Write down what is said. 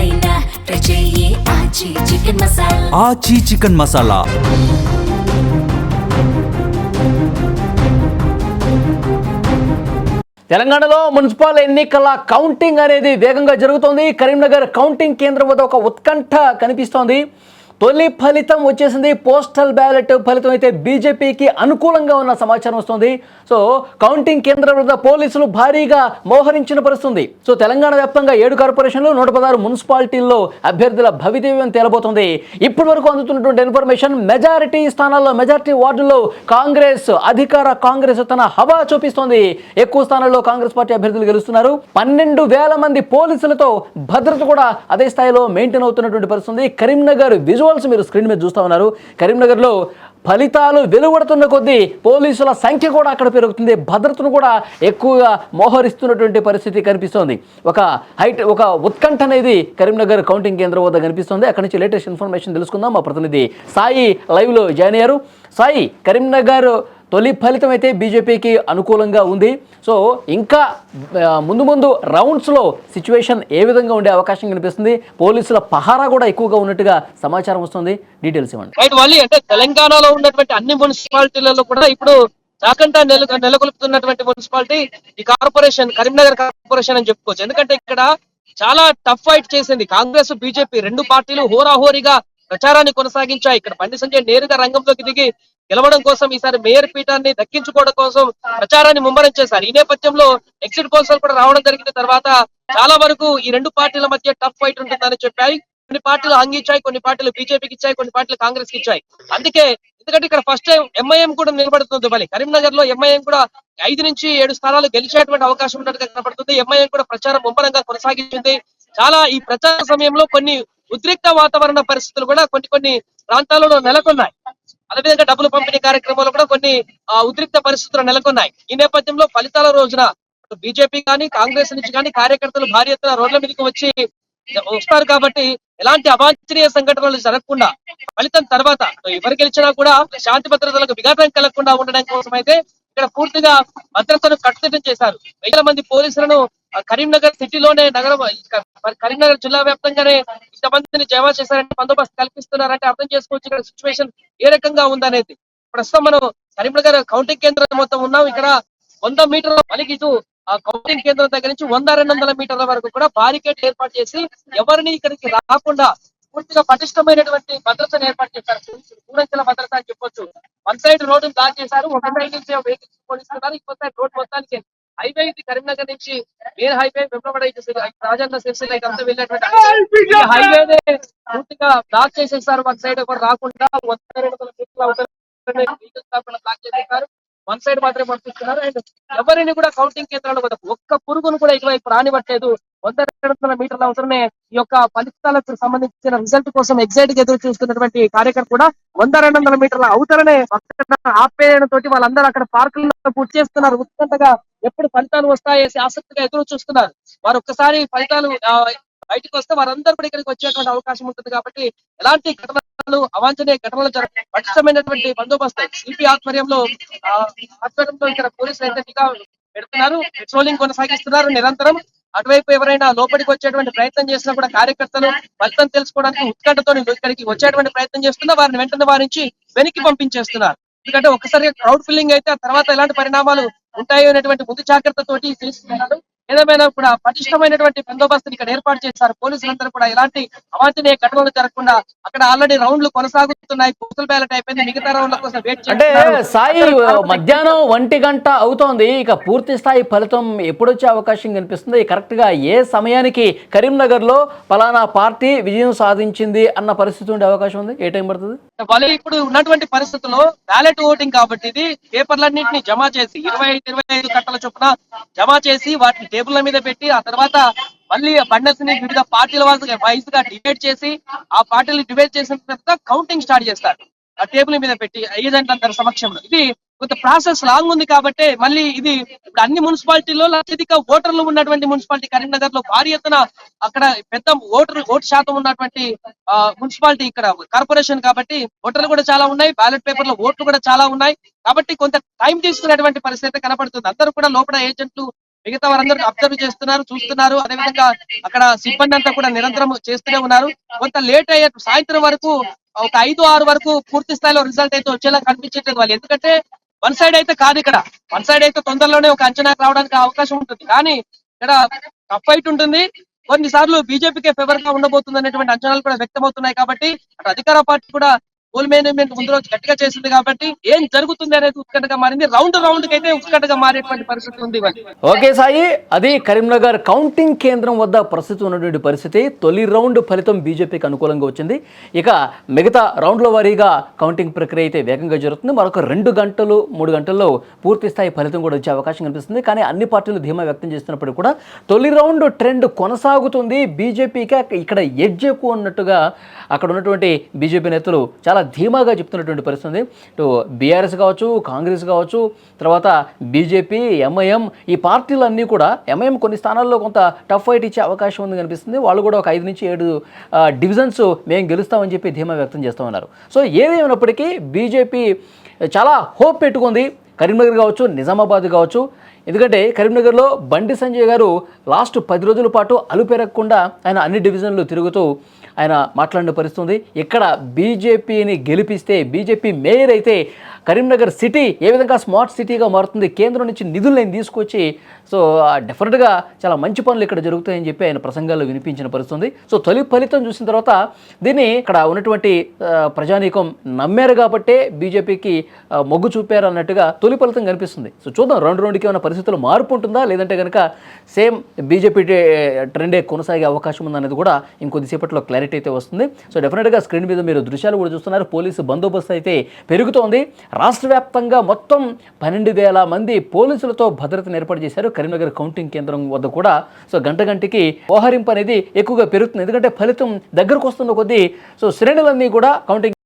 అయినా Aachi chicken masala. Aachi chicken masala. తెలంగాణలో municipal ఎన్నికల కౌంటింగ్ అనేది వేగంగా జరుగుతోంది. కరీంనగర్ కౌంటింగ్ కేంద్రం వద్ద ఒక ఉత్కంఠ కనిపిస్తోంది. తొలి ఫలితం వచ్చేసింది. పోస్టల్ బ్యాలెట్ ఫలితం అయితే బీజేపీకి అనుకూలంగా ఉన్న సమాచారం వస్తుంది. సో కౌంటింగ్ కేంద్రం వద్ద పోలీసులు భారీగా మోహరించిన పరిస్థితుంది. సో తెలంగాణ వ్యాప్తంగా ఏడు కార్పొరేషన్లు నూట పదహారు మున్సిపాలిటీల్లో అభ్యర్థుల భవితవ్యం తేలబోతుంది. ఇప్పటి వరకు అందుతున్నటువంటి ఇన్ఫర్మేషన్ మెజారిటీ స్థానాల్లో మెజారిటీ వార్డుల్లో కాంగ్రెస్ అధికార కాంగ్రెస్ తన హవా చూపిస్తోంది. ఎక్కువ స్థానాల్లో కాంగ్రెస్ పార్టీ అభ్యర్థులు గెలుస్తున్నారు. పన్నెండు వేల మంది పోలీసులతో భద్రత కూడా అదే స్థాయిలో మెయింటైన్ అవుతున్నటువంటి పరిస్థితుంది. కరీంనగర్ విజువల్స్ మీరు స్క్రీన్ మీద చూస్తూ ఉన్నారు. కరీంనగర్లో ఫలితాలు వెలువడుతున్న కొద్దీ పోలీసుల సంఖ్య కూడా అక్కడ పెరుగుతుంది. భద్రతను కూడా ఎక్కువగా మోహరిస్తున్నటువంటి పరిస్థితి కనిపిస్తోంది. ఒక హైట్ ఒక ఉత్కంఠ అనేది కరీంనగర్ కౌంటింగ్ కేంద్రం వద్ద కనిపిస్తుంది. అక్కడి నుంచి లేటెస్ట్ ఇన్ఫర్మేషన్ తెలుసుకుందాం. మా ప్రతినిధి సాయి లైవ్లో జాయిన్ అయ్యారు. సాయి కరీంనగర్ తొలి ఫలితం అయితే బీజేపీకి అనుకూలంగా ఉంది. సో ఇంకా ముందు ముందు రౌండ్స్లో సిచ్యువేషన్ ఏ విధంగా ఉండే అవకాశం కనిపిస్తుంది? పోలీసుల పహారా కూడా ఎక్కువగా ఉన్నట్టుగా సమాచారం వస్తుంది. డీటెయిల్స్ ఇవ్వండి. రైట్ అంటే తెలంగాణలో ఉన్నటువంటి అన్ని మున్సిపాలిటీలలో కూడా ఇప్పుడు చాకంట నెల నెలకొల్పుతున్నటువంటి మున్సిపాలిటీ ఈ కార్పొరేషన్ కరీంనగర్ కార్పొరేషన్ అని చెప్పుకోవచ్చు. ఎందుకంటే ఇక్కడ చాలా టఫ్ ఫైట్ చేసింది. కాంగ్రెస్ బీజేపీ రెండు పార్టీలు హోరాహోరీగా ప్రచారాన్ని కొనసాగించాయి. ఇక్కడ బండి సంజయ్ నేరుగా రంగంలోకి దిగి గెలవడం కోసం ఈసారి మేయర్ పీఠాన్ని దక్కించుకోవడం కోసం ప్రచారాన్ని ముమ్మరం చేశారు. ఈ నేపథ్యంలో ఎగ్జిట్ పోల్స్ కూడా రావడం జరిగిన తర్వాత చాలా వరకు ఈ రెండు పార్టీల మధ్య టఫ్ ఫైట్ ఉంటుందని చెప్పాయి. కొన్ని పార్టీలు అంగిచ్చాయి కొన్ని పార్టీలు బీజేపీకి ఇచ్చాయి కొన్ని పార్టీలు కాంగ్రెస్కి ఇచ్చాయి. అందుకే ఎందుకంటే ఇక్కడ ఫస్ట్ టైం ఎంఐఎం కూడా నిలబడుతుంది మళ్ళీ కరీంనగర్లో ఎంఐఎం కూడా ఐదు నుంచి ఏడు స్థానాలు గెలిచేటువంటి అవకాశం ఉన్నట్టుగా కనబడుతుంది ఎంఐఎం కూడా ప్రచారం ముమ్మరంగా కొనసాగించింది. చాలా ఈ ప్రచార సమయంలో కొన్ని ఉద్రిక్త వాతావరణ పరిస్థితులు కూడా కొన్ని కొన్ని ప్రాంతాలలో నెలకొన్నాయి. అదేవిధంగా డబ్బులు పంపిణీ కార్యక్రమాలు కూడా కొన్ని ఆ, ఉద్రిక్త పరిస్థితులు నెలకొన్నాయి. ఈ నేపథ్యంలో ఫలితాల రోజున బీజేపీ కానీ కాంగ్రెస్ నుంచి కానీ కార్యకర్తలు భారీ ఎత్తున రోడ్ల మీదకి వచ్చి వస్తారు కాబట్టి ఎలాంటి అవాంఛనీయ సంఘటనలు జరగకుండా ఫలితం తర్వాత ఎవరు గెలిచినా కూడా శాంతి భద్రతలకు విఘాతం కలగకుండా ఉండడం కోసం అయితే ఇక్కడ పూర్తిగా భద్రతను కట్టుదిట్టం చేశారు. వేల మంది పోలీసులను కరీంనగర్ సిటీలోనే నగరం మరి కరీంనగర్ జిల్లా వ్యాప్తంగానే ఇంతమందిని జమా చేశారంటే బందోబస్తు కల్పిస్తున్నారంటే అర్థం చేసుకోవచ్చు ఇక్కడ సిచ్యువేషన్ ఏ రకంగా ఉందనేది ప్రస్తుతం మనం కరీంనగర్ కౌంటింగ్ కేంద్రం మొత్తం ఉన్నాం ఇక్కడ వంద మీటర్ల పలికి ఆ కౌంటింగ్ కేంద్రం దగ్గర నుంచి వంద రెండు వందల మీటర్ల వరకు కూడా బారికేట్ ఏర్పాటు చేసి ఎవరిని ఇక్కడికి రాకుండా పూర్తిగా పటిష్టమైనటువంటి భద్రతను ఏర్పాటు చేశారు పూరంచెల భద్రత అని చెప్పొచ్చు వన్ సైడ్ రోడ్డు బ్లాక్ చేశారు ఒక సైడ్ నుంచి వెహికల్స్ పోలీసులు ఇంకో సైడ్ రోడ్ మొత్తానికి హైవే ఇది కరీంనగర్ నుంచి మెయిన్ హైవే వెంబడ రాజన్న సిరిసిల్ల ఇదంతా వెళ్ళేటువంటి హైవే. పూర్తిగా బ్లాక్ చేసేసారు వన్ సైడ్ కూడా రాకుండా బ్లాక్ వన్ సైడ్ మాత్రమే పంపిస్తున్నారు. అండ్ ఎవరిని కూడా కౌంటింగ్ కేంద్రాలు ఒక్క పురుగును కూడా ఇటువైపు రానివ్వట్లేదు. వంద రెండు వందల మీటర్ల అవసరమే ఈ యొక్క ఫలితాలకు సంబంధించిన రిజల్ట్ కోసం ఎగ్జైట్గా ఎదురు చూస్తున్నటువంటి కార్యకర్త కూడా వంద రెండు వందల మీటర్ల అవతలనే ఆపేయడం తోటి వాళ్ళందరూ అక్కడ పార్కుల్లో పూర్తి చేస్తున్నారు. ఉత్కంఠగా ఎప్పుడు ఫలితాలు వస్తాయేసి ఆసక్తిగా ఎదురు చూస్తున్నారు. వారు ఒక్కసారి ఫలితాలు ఆ, బయటకు వస్తే వారందరూ కూడా ఇక్కడికి వచ్చేటువంటి అవకాశం ఉంటుంది కాబట్టి ఎలాంటి ఘటనలు అవాంఛనీయ ఘటనలు జరగ పటిష్టమైనటువంటి బందోబస్తు సిపి ఆధ్వర్యంలో ఆ, ఆధ్వర్యంలో ఇక్కడ పోలీసులు అయితే నిఘా పెడుతున్నారు. పెట్రోలింగ్ కొనసాగిస్తున్నారు. నిరంతరం అటువైపు ఎవరైనా లోపలికి వచ్చేటువంటి ప్రయత్నం చేసినా కూడా కార్యకర్తలు ఫలితం తెలుసుకోవడానికి ఉత్కంఠతో ఇక్కడికి వచ్చేటువంటి ప్రయత్నం చేస్తున్నా వారిని వెంటనే వారించి వెనక్కి పంపించేస్తున్నారు. ఎందుకంటే ఒకసారి క్రౌడ్ ఫిల్లింగ్ అయితే ఆ తర్వాత ఎలాంటి పరిణామాలు ఉంటాయో అనేటువంటి ముందు జాగ్రత్తతోటి తెలుసుకున్నారు ఏదేమైనా కూడా పటిష్టమైనటువంటి బందోబస్తుని ఇక్కడ ఏర్పాటు చేశారు. పోలీసులందరూ కూడా ఎలాంటి అవాంఛనీయ ఘటనలు జరగకుండా అక్కడ ఆల్రెడీ రౌండ్లు కొనసాగుతున్నాయి. పోస్టల్ బ్యాలెట్ అయిపోయింది. మిగతా రౌండ్ల కోసం వెయిట్ అంటే సాయి మధ్యాహ్నం ఒంటి గంట అవుతోంది. ఇక పూర్తి స్థాయి ఫలితం ఎప్పుడొచ్చే అవకాశం కనిపిస్తుంది? కరెక్ట్గా ఏ సమయానికి కరీంనగర్లో పలానా పార్టీ విజయం సాధించింది అన్న పరిస్థితి ఉండే అవకాశం ఉంది? ఏ టైం పడుతుంది? వాళ్ళు ఇప్పుడు ఉన్నటువంటి పరిస్థితుల్లో బ్యాలెట్ ఓటింగ్ కాబట్టి ఇది పేపర్లన్నింటినీ జమ చేసి ఇరవై ఐదు ఇరవై ఐదు కట్టల చొప్పున జమ చేసి వాటిని టేబుల్ల మీద పెట్టి ఆ తర్వాత మళ్ళీ బండల్స్ని వివిధ పార్టీల వాళ్ళ వైస్గా డిబేట్ చేసి ఆ పార్టీలు డిబేట్ చేసిన తర్వాత కౌంటింగ్ స్టార్ట్ చేస్తారు. ఆ టేబుల్ మీద పెట్టి ఏజెంట్ అందరి సమక్షంలో. ఇది కొంత ప్రాసెస్ లాంగ్ ఉంది కాబట్టి మళ్ళీ ఇది ఇప్పుడు అన్ని మున్సిపాలిటీలో అత్యధిక ఓటర్లు ఉన్నటువంటి మున్సిపాలిటీ. కరీంనగర్లో భారీ ఎత్తున అక్కడ పెద్ద ఓటర్ ఓటు శాతం ఉన్నటువంటి ఆ, మున్సిపాలిటీ ఇక్కడ కార్పొరేషన్ కాబట్టి ఓటర్లు కూడా చాలా ఉన్నాయి బ్యాలెట్ పేపర్లో ఓట్లు కూడా చాలా ఉన్నాయి. కాబట్టి కొంత టైం తీసుకునేటువంటి పరిస్థితి కనపడుతుంది. అందరూ కూడా లోపల ఏజెంట్లు మిగతా వారందరూ అబ్జర్వ్ చేస్తున్నారు చూస్తున్నారు. అదేవిధంగా అక్కడ సిబ్బంది అంతా కూడా నిరంతరం చేస్తూనే ఉన్నారు. కొంత లేట్ అయ్యే సాయంత్రం వరకు ఒక ఐదు ఆరు వరకు పూర్తి స్థాయిలో రిజల్ట్ అయితే వచ్చేలా కనిపించట్లేదు వాళ్ళు. ఎందుకంటే వన్ సైడ్ అయితే కాదు ఇక్కడ. వన్ సైడ్ అయితే తొందరలోనే ఒక అంచనా రావడానికి అవకాశం ఉంటుంది. కానీ ఇక్కడ టఫ్ ఫైట్ ఉంటుంది. కొన్నిసార్లు బీజేపీకే ఫేవర్గా ఉండబోతుంది అనేటువంటి అంచనాలు కూడా వ్యక్తమవుతున్నాయి కాబట్టి అధికార పార్టీ కూడా పోల్ మేనేజ్మెంట్ ముందు రోజు గట్టిగా చేసింది కాబట్టి ఏం జరుగుతుంది అనేది ఉత్కంఠగా మారింది. రౌండ్ రౌండ్ అయితే ఉత్కంఠగా మారేటువంటి పరిస్థితి ఉంది ఓకే సాయి అది కరీంనగర్ కౌంటింగ్ కేంద్రం వద్ద ప్రస్తుతం ఉన్నటువంటి పరిస్థితి. తొలి రౌండ్ ఫలితం బీజేపీకి అనుకూలంగా వచ్చింది. ఇక మిగతా రౌండ్ల వారీగా కౌంటింగ్ ప్రక్రియ అయితే వేగంగా జరుగుతుంది. మరొక రెండు గంటలు మూడు గంటల్లో పూర్తి స్థాయి ఫలితం కూడా వచ్చే అవకాశం కనిపిస్తుంది. కానీ అన్ని పార్టీలు ధీమా వ్యక్తం చేస్తున్నప్పుడు కూడా తొలి రౌండ్ ట్రెండ్ కొనసాగుతుంది. బీజేపీకి ఇక్కడ ఎడ్జ్ ఎక్కువ ఉన్నట్టుగా అక్కడ ఉన్నటువంటి బీజేపీ నేతలు చాలా ధీమాగా చెప్తున్నటువంటి పరిస్థితి ఉంది. ఇటు బీఆర్ఎస్ కావచ్చు కాంగ్రెస్ కావచ్చు తర్వాత బీజేపీ ఎంఐఎం ఈ పార్టీలన్నీ కూడా ఎంఐఎం కొన్ని స్థానాల్లో కొంత టఫ్ ఫైట్ ఇచ్చే అవకాశం ఉంది కనిపిస్తుంది వాళ్ళు కూడా ఒక ఐదు నుంచి ఏడు డివిజన్స్ మేము గెలుస్తామని చెప్పి ధీమా వ్యక్తం చేస్తూ ఉన్నారు. సో ఏదేమైనప్పటికీ బీజేపీ చాలా హోప్ పెట్టుకుంది. కరీంనగర్ కావచ్చు నిజామాబాద్ కావచ్చు. ఎందుకంటే కరీంనగర్లో బండి సంజయ్ గారు లాస్ట్ పది రోజుల పాటు అలుపెరగకుండా ఆయన అన్ని డివిజన్లు తిరుగుతూ ఆయన మాట్లాడిన పరిస్థితి ఉంది. ఇక్కడ బీజేపీని గెలిపిస్తే బీజేపీ మేయర్ అయితే కరీంనగర్ సిటీ ఏ విధంగా స్మార్ట్ సిటీగా మారుతుంది? కేంద్రం నుంచి నిధులు నేను తీసుకొచ్చి సో డెఫినెట్గా చాలా మంచి పనులు ఇక్కడ జరుగుతాయని చెప్పి ఆయన ప్రసంగాల్లో వినిపించిన పరిస్థితుంది. సో తొలి ఫలితం చూసిన తర్వాత దీన్ని ఇక్కడ ఉన్నటువంటి ప్రజానీకం నమ్మారు కాబట్టే బీజేపీకి మొగ్గు చూపారు అన్నట్టుగా తొలి ఫలితం కనిపిస్తుంది. సో చూద్దాం రెండు రెండుకి ఏమైనా పరిస్థితులు మార్పు ఉంటుందా? లేదంటే కనుక సేమ్ బీజేపీ ట్రెండే కొనసాగే అవకాశం ఉందనేది కూడా ఇంకొద్దిసేపట్లో క్లారిటీ అయితే వస్తుంది. సో డెఫినెట్గా స్క్రీన్ మీద మీరు దృశ్యాలు కూడా చూస్తున్నారు. పోలీసు బందోబస్తు అయితే పెరుగుతోంది. రాష్ట్ర వ్యాప్తంగా మొత్తం పన్నెండు వేల మంది పోలీసులతో భద్రతను ఏర్పాటు చేశారు. కరీంనగర్ కౌంటింగ్ కేంద్రం వద్ద కూడా. సో గంట గంటకి ఓహరింపు అనేది ఎక్కువగా పెరుగుతుంది. ఎందుకంటే ఫలితం దగ్గరకు వస్తున్న కొద్దీ సో శ్రేణులన్నీ కూడా కౌంటింగ్